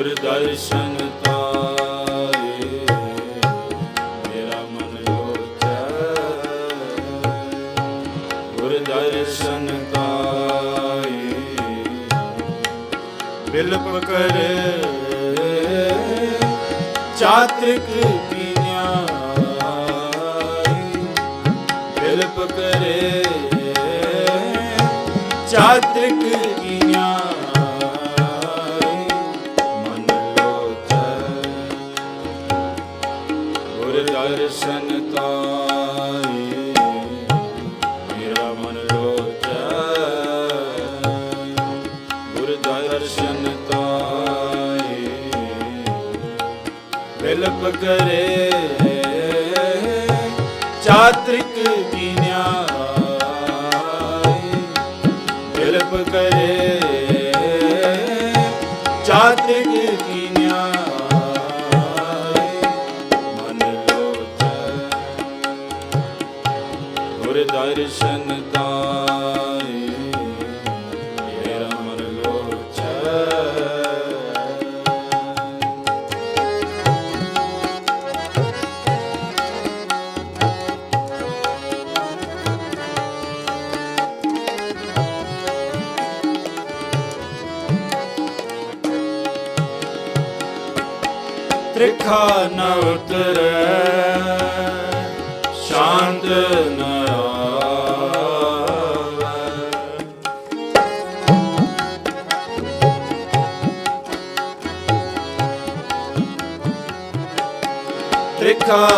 ਗੁਰ ਦਰਸ਼ਨ ਤਾਰੇ, ਮੇਰਾ ਮਨ ਲੋਚੈ ਗੁਰ ਦਰਸ਼ਨ ਤਾਏ ਬਿਲਪ ਕਰੇ। ਚਾਤ੍ਰਿਕ ਕੀਨਿਆਈ ਬਿਲਪ ਕਰੇ। ਚਾਤ੍ਰਿਕ ਦਰਸ਼ਨ ਤਾਈ ਬਿਲਪ ਕਰੇ। ਚਾਤ੍ਰਿਕ ਕੀਨਿਆਈ ਬਿਲਪ ਕਰੇ। ਚਾਤ੍ਰਿਕ ਕੀਨਿਆਈ ਮਨ ਲੋਚੈ। ਗੁਰ ਦਰਸ਼ਨ ਤਾਈ ਤ੍ਰਿਖਾ ਨ ਉਤਰੈ ਸ਼ਾਂਤ ਨ ਆਵੈ।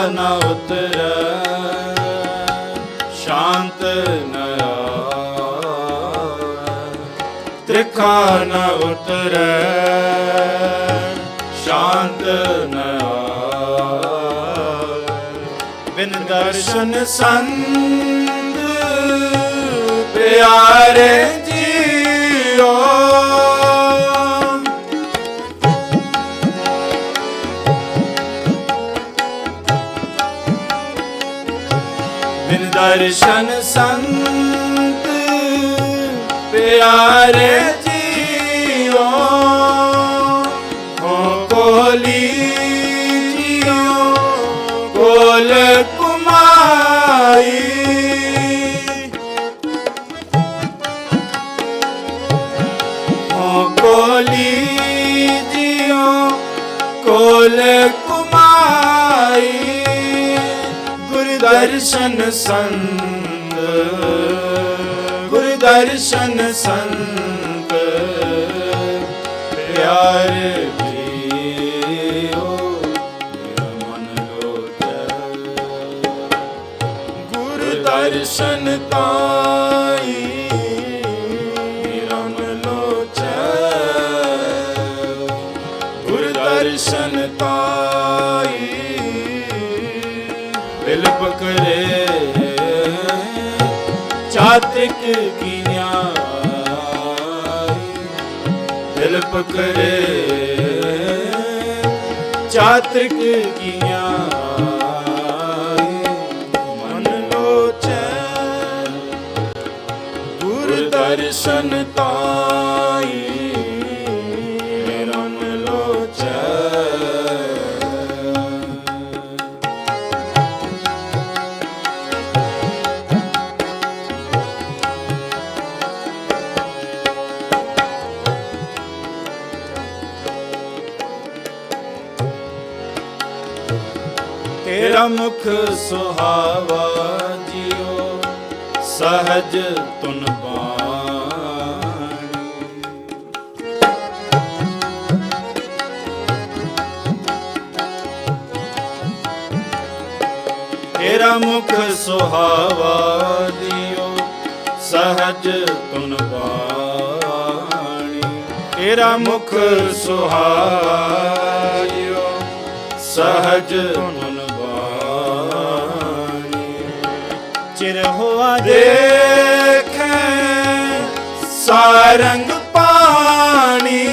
ਨ ਉਤਰੈ ਸ਼ਾਂਤ ਨ ਆਵੈ। ਨ ਉਤਰੈ ਸ਼ਾਂਤ ਨ ਬਿਨ ਦਰਸ਼ਨ ਸੰਤ ਪਿਆਰੇ ਜੀਓ। ਬਿਨ ਦਰਸ਼ਨ ਸੰਤ ਪਿਆਰੇ ਦਰਸ਼ਨ ਸੰਤ ਗੁਰ ਦਰਸ਼ਨ ਸੰਤ, ਪਿਆਰ ਜੀਓ ਮਨ ਲੋਚੈ। ਗੁਰ ਦਰਸ਼ਨ ਤਾਈ, ਮੇਰਾ ਮਨ ਦਰਸ਼ਨ ਤਾਈ, ਬਿਲਪ ਕਰੇ। ਚਾਤ੍ਰਿਕ ਕੀਨਿਆਈ ਬਿਲਪ ਕਰੇ ਚਾਤ੍ਰਿਕ ਕੀਨਿਆਈ ਮਨ ਲੋਚੈ। ਗੁਰ ਦਰਸ਼ਨ ਤਾਈ। ਤੇਰਾ ਮੁਖ ਸੁਹਾਵਾ ਜਿਉ, ਸਹਜ ਤੁਨ ਤੇਰਾ ਮੁਖ ਸੁਹਾਵਾ ਜਿਉ, ਸਹਜ ਤੁਨ ਬਾਣੀ। ਤੇਰਾ ਮੁਖ ਸੁਹਾਵਾ ਜਿਉ, ਸਹਜ ਤੁਨ ਦੇਖੈ ਸਾਰੰਗ ਪਾਣੀ।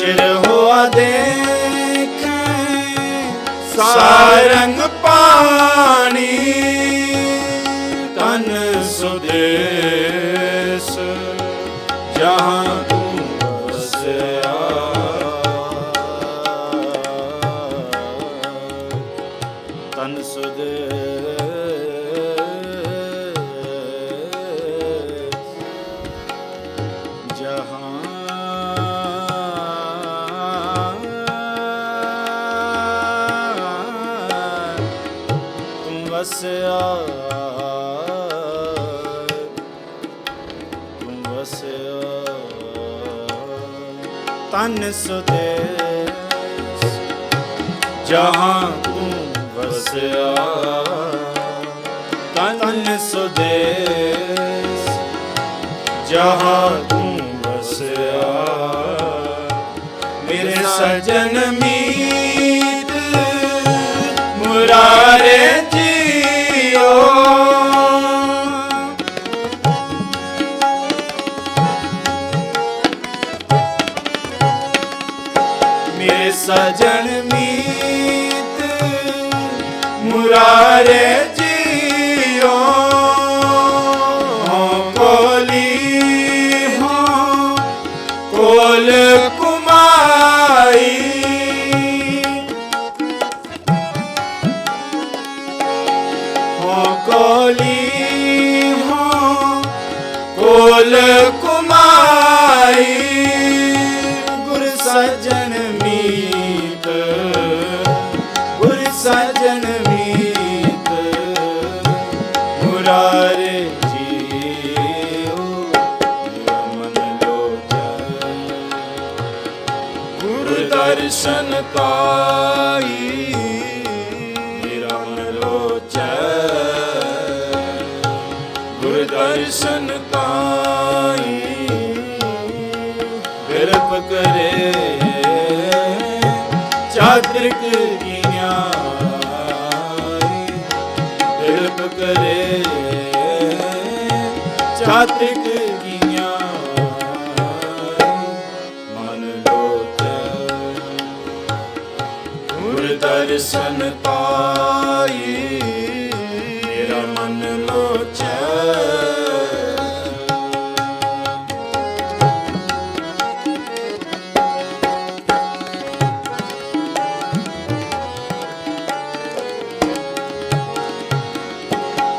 ਚਿਰ ਹੋਆ ਦੇਖੈ ਸਾਰੰਗ ਪਾਣੀ। ਤਨ ਸੁਦੇਸ ਜਹਾਂ ਵਸਿਆ। ਤੂੰ ਵਸਿਆ। ਤਨ ਸੁਦੇਸ, ਜਹਾਂ ਤੂੰ ਵਸਿਆ। ਤਨ ਸੁਦੇਸ, ਜਹਾਂ ਤੂੰ ਵਸਿਆ। ਮੇਰੇ ਸਜਨ ਮੀਤ ਮੇਰੇ ਸਜਣ ਮੁਰਾਰੇ ਗੁਰ ਦਰਸ਼ਨ ਪਾਈ। ਮੇਰਾ ਮਨ ਲੋਚਨ ਗੁਰ ਦਰਸ਼ਨ ਪਾਈ। ਕਿਰਪ ਕਰੇ। ਚਾਤ੍ਰਿਕ ਕੀ ਨਿਆਈ ਕਰੇ। ਚਾਤ੍ਰਿਕ ਦਰਸ਼ਨ ਪਾਈ। ਮੇਰਾ ਮਨ ਲੋਚੈ।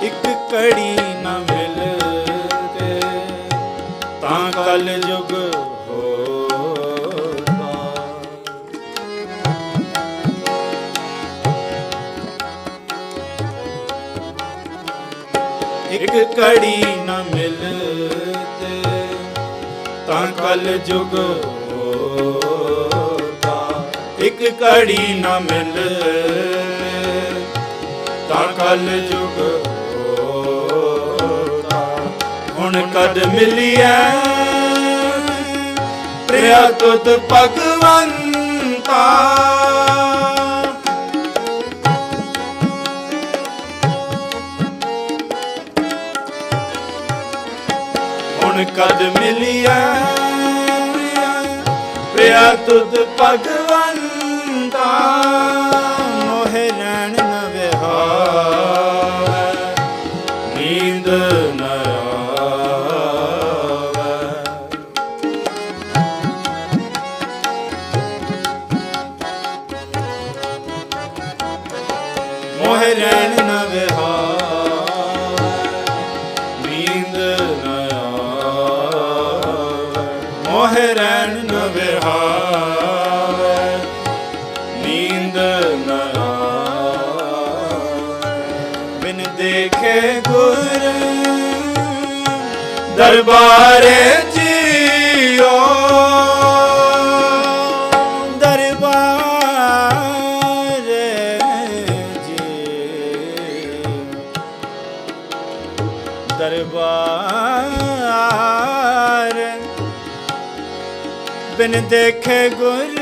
ਇੱਕ ਕੜੀ ਨਾ ਮਿਲਦੇ ਤਾਂ ਕਲ ਇੱਕ ਕੜੀ ਨਾ ਮਿਲਦੇ ਤਾਂ ਕਲ ਯੁਗ ਹੋਤਾ ਇੱਕ ਕੜੀ ਨਾ ਮਿਲਦੇ ਤਾਂ ਕਲ ਯੁਗ ਹੋਤਾ ਹੁਣ ਕਦ ਮਿਲਿਆ ਪ੍ਰਿਆ ਤੁਧ ਭਗਵੰਤਾ। ਕਦ ਮਿਲਿਆ? ਪ੍ਰਿਆ ਤੁਧ ਭਗਵੰਤਾ। ਮੋਹਿ ਰਹਿਣ ਨ ਵਿਹਾਵੈ ਨੀਂਦ ਨ ਬਿਨ ਦੇਖੇ ਗੁਰ ਦਰਬਾਰੇ ਜੀਓ। ਦਰਬਾਰੇ ਜੀ ਦਰਬਾਰ ਬਿਨ ਦੇਖੇ ਗੁਰ।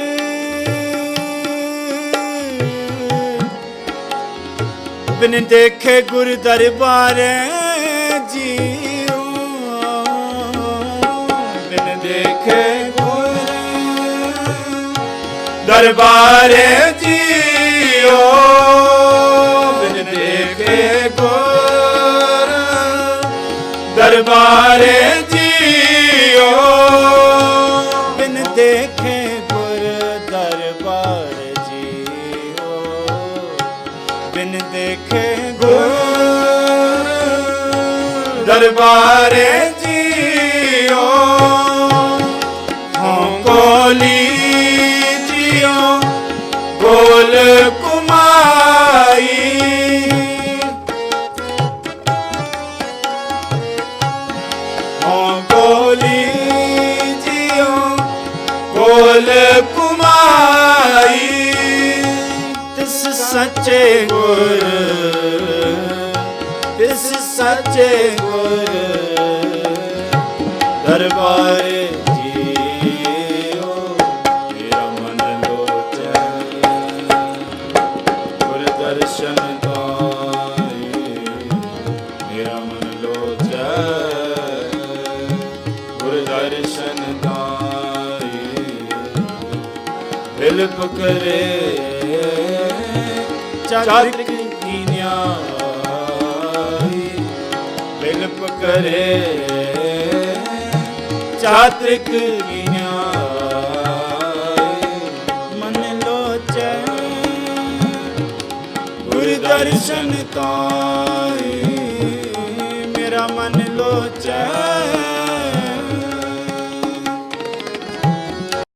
ਬਿਨ ਦੇਖੇ ਗੁਰ ਦਰਬਾਰੇ ਜੀਓ ਬਿਨ ਦੇਖੇ ਗੁਰ ਦਰਬਾਰੇ ਜੀਓ ਬਿਨ ਦੇਖੇ ਗੁਰ ਦਰਬਾਰੇ ਬਿਨ ਦੇਖੇ ਗੁਰ। ਦਰਬਾਰੇ ਜੀਓ। ਹਉ ਕੋਲੀ ਜੀਓ। ਗੋਲ ਕੁਮਾਈ ਹਉ ਕੋਲੀ ਜੀਓ। ਗੋਲ ਕੁਮਾਈ ਸੱਚੇ ਗੁਰ। ਇਸ ਸੱਚੇ ਗੁਰ। ਦਰਬਾਰੇ ਚਾਤ੍ਰਿਕ ਕੀ ਨਿਆਈ ਬਿਲਪ ਕਰੇ। ਚਾਤ੍ਰਿਕ ਕੀ ਨਿਆਈ ਮਨ ਲੋਚੈ ਗੁਰ ਦਰਸ਼ਨ ਤਾਈ।